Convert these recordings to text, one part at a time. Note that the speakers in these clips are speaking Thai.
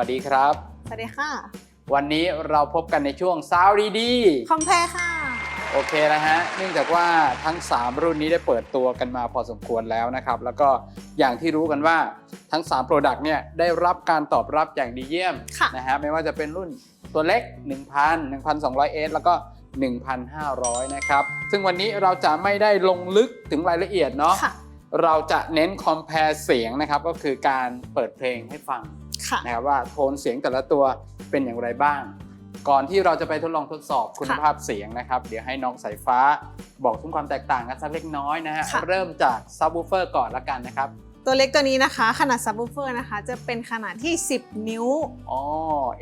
วัสดีครับ สวัสดีค่ะ วันนี้เราพบกันในช่วงสาวดีดีคอมแพรค่ะ โอเคนะฮะ เนื่องจากว่าทั้ง 3 รุ่นนี้ได้เปิดตัวกันมาพอสมควรแล้วนะครับ แล้วก็อย่างที่รู้กันว่าทั้ง3 Product เนี่ยได้รับการตอบรับอย่างดีเยี่ยมค่ะนะฮะไม่ว่าจะเป็นรุ่นตัวเล็ก 1,000 1,200 s แล้วก็1,500 นะครับ ซึ่งวันนี้เราจะไม่ได้ลงลึกถึงรายละเอียดเนาะค่ะเราจะเน้น compare เสียงนะครับ ก็คือการเปิดเพลงให้ฟังค่ะ นะครับว่าโทนเสียงแต่ละตัวเป็นอย่างไรบ้าง ก่อนที่เราจะไปทดลองทดสอบคุณค่ะภาพเสียงนะครับ เดี๋ยวให้น้องสายฟ้าบอกถึงความแตกต่างกันสักเล็กน้อยนะฮะค่ะเริ่มจากซับ w ูเฟอร์ก่อนละกันนะครับตัวเล็กตัวนี้นะคะ ขนาดซับ w ูเฟอร์นะคะ จะเป็นขนาดที่ 10 นิ้วอ๋อ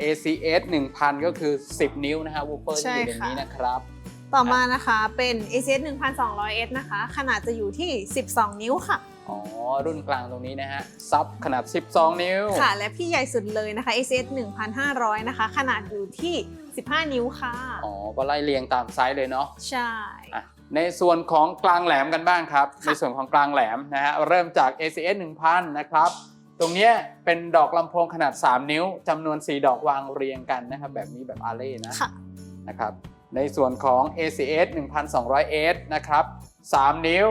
ACS 1000 ก็คือ 10 นิ้วนะฮะวูเฟอร์ใช่ที่อยู่ในค่ะนี้นะครับต่อมานะคะเป็น ACS 1200S นะคะ ขนาดจะอยู่ที่ 12 นิ้วค่ะ อ๋อ รุ่นกลางตรงนี้นะฮะ ซับขนาด 12 นิ้ว ค่ะ และพี่ใหญ่สุดเลยนะคะ ACS 1500 นะคะ ขนาดอยู่ที่ 15 นิ้วค่ะ อ๋อ ก็ไล่เรียงตามไซส์เลยเนาะ ใช่อะในส่วนของกลางแหลมกันบ้างครับค่ะในส่วนของกลางแหลมนะฮะ เริ่มจาก ACS 1000 นะครับ ตรงเนี้ยเป็นดอกลำโพงขนาด 3 นิ้วจำนวน 4 ดอกวางเรียงกันนะครับ แบบนี้แบบอาเล่นะค่ะนะครับ ในส่วนของ ACS 1200S นะครับ 3 นิ้ว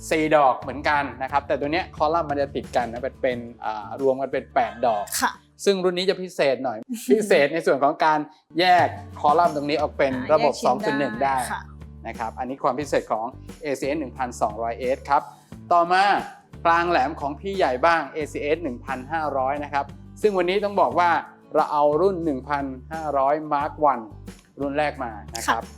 4 ดอกเหมือนกันนะครับ แต่ตัวเนี้ยคอลัมน์มันจะติดกันนะเป็นเป็นอ่ารวมกันเป็น 8 ดอก ค่ะ ซึ่งรุ่นนี้จะพิเศษหน่อย พิเศษในส่วนของการแยกคอลัมน์ตรงนี้ออกเป็นระบบ แยกชิ้น2.1 ได้ ค่ะ นะครับ อันนี้ความพิเศษของ ACS 1200S ครับ ต่อมากลางแหลมของพี่ใหญ่บ้าง ACS 1500 นะครับ ซึ่งวันนี้ต้องบอกว่าเราเอารุ่น 1,500 Mark 1รุ่นแรกมานะครับอา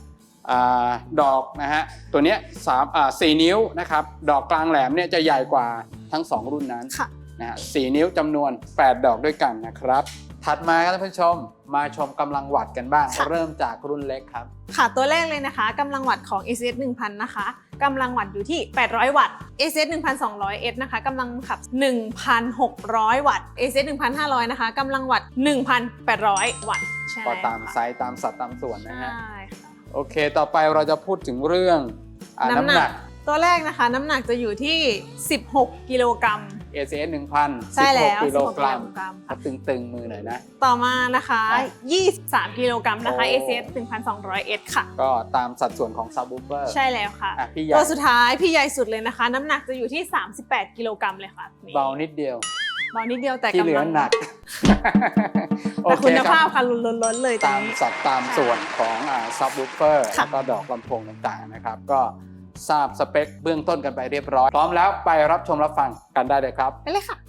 ดอกนะฮะตัวเนี้ยสามอ่าสี่นิ้วนะครับดอกกลางแหลมเนี่ยจะใหญ่กว่าทั้ง 2 รุ่นนั้นค่ะนะฮะสี่นิ้วจำนวน 8 ดอกด้วยกันนะครับ ถัดมาครับท่านผู้ชมมาชมกำลังวัดกันบ้างค่ะเริ่มจากรุ่นเล็กครับ ค่ะตัวแรกเลยนะคะกำลังวัตต์ของ ACS 1000 นะคะกำลังวัตต์อยู่ที่ 800 วัตต์ ACS 1200S นะคะกำลังขับ 1,600 วัตต์ ACS 1500 นะคะกำลังวัตต์1,800 วัตต์ใช่ก็ตามค่ะไซส์ตามสัดตามส่วนนะฮะใช่ค่ะ โอเค ต่อไปเราจะพูดถึงเรื่องอาน้ำน้ำหหนันักกตัวแรกนะคะ น้ำหนักจะอยู่ที่ 16 กิโลกรัม ACS 1000 ใช่แล้ว16กิโล16กรัมกรัมถ้าค่ะ ตึงๆ มือหน่อยนะ ต่อมานะคะอะ23 กิโลกรัมนะคะ โอ้ ACS 1200S ค่ะ ก็ตามสัดส่วนของซับ w ูเฟอร์ใช่แล้วค่ะ อะพี่ใหญ่ตัวสุดท้ายพี่ใหญ่สุดเลยนะคะ น้ำหนักจะอยู่ที่ 38 กิโลกรัมเลยค่ะนี่เบานิดเดียว เบานิดเดียวแต่ที่เหลืกำอลังหนักโอแต่เคคุณคภารัพบค่ะล้นๆเลยตรตางมนี้สัดตามส่วนของซับ w ูเฟอร์ค่ะแล้วก็ดอกลำโพงต่างๆนะครับ ก็ทราบสเปคเบื้องต้นกันไปเรียบร้อย พร้อมแล้วไปรับชมรับฟังกันได้เลยครับ ไปเลยค่ะ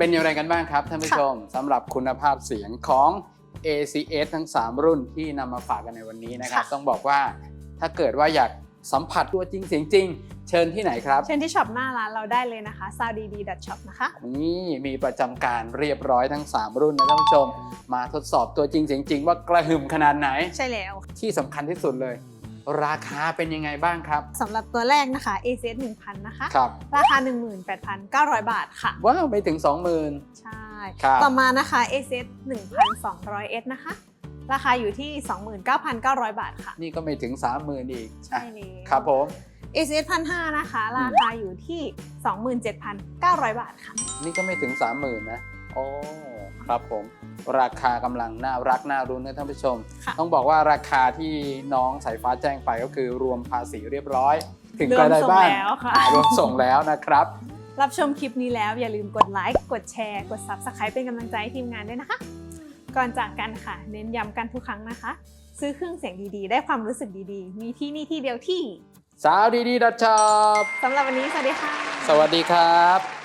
เป็นอย่างไรกันบ้างครับท่านผู้ชมสำหรับคุณภาพเสียงของ ACS ทั้ง 3 รุ่นที่นำมาฝากกันในวันนี้นะครับค่ะต้องบอกว่าถ้าเกิดว่าอยากสัมผัสตัวจริงเสียงจริง เชิญที่ไหนครับ เชิญที่ช็อปหน้าร้านเราได้เลยนะคะ s o u d d d shop นะคะ นี่มีประจำการเรียบร้อยทั้ง 3 รุ่นนะท่านผู้ชม มาทดสอบตัวจริงเสียงจริงว่ากระหึ่มขนาดไหน ใช่แล้ว ที่สำคัญที่สุดเลย ราคาเป็นยังไงบ้างครับสำหรับตัวแรกนะคะ ACS 1000 นะคะ ครับราคา 18,900 บาทค่ะ ว้าวไปถึง 20,000 ใช่ ครับต่อมานะคะ ACS 1200S นะคะ ราคาอยู่ที่ 29,900 บาทค่ะ นี่ก็ไม่ถึง 30,000 อีกใช่แล้วครับผม ACS 1,500นะคะ ราคาอยู่ที่ 27,900 บาทค่ะ นี่ก็ไม่ถึง 30,000 นะ โอ้ ครับผมราคากำลังน่ารักน่ารุ้นนะท่านผู้ชมค่ะต้องบอกว่าราคาที่น้องสายฟ้าแจ้งไปก็คือรวมภาษีเรียบร้อย ถึงรวกระมไดส่งบ้านแล้วค่ะอ่ารวมส่งแล้วนะครับ รับชมคลิปนี้แล้วอย่าลืมกดไลค์กดแชร์กด Subscribe เป็นกำลังใจให้ทีมงานด้วยนะคะ ก่อนจากกันค่ะ เน้นย้ำกันทุกครั้งนะคะ ซื้อเครื่องเสียงดีๆ ได้ความรู้สึกดีๆ มีที่นี่ที่เดียวที่สาวดีดีดัชชอบสำหรับวันนี้สวัสดีค่ะ สวัสดีครับ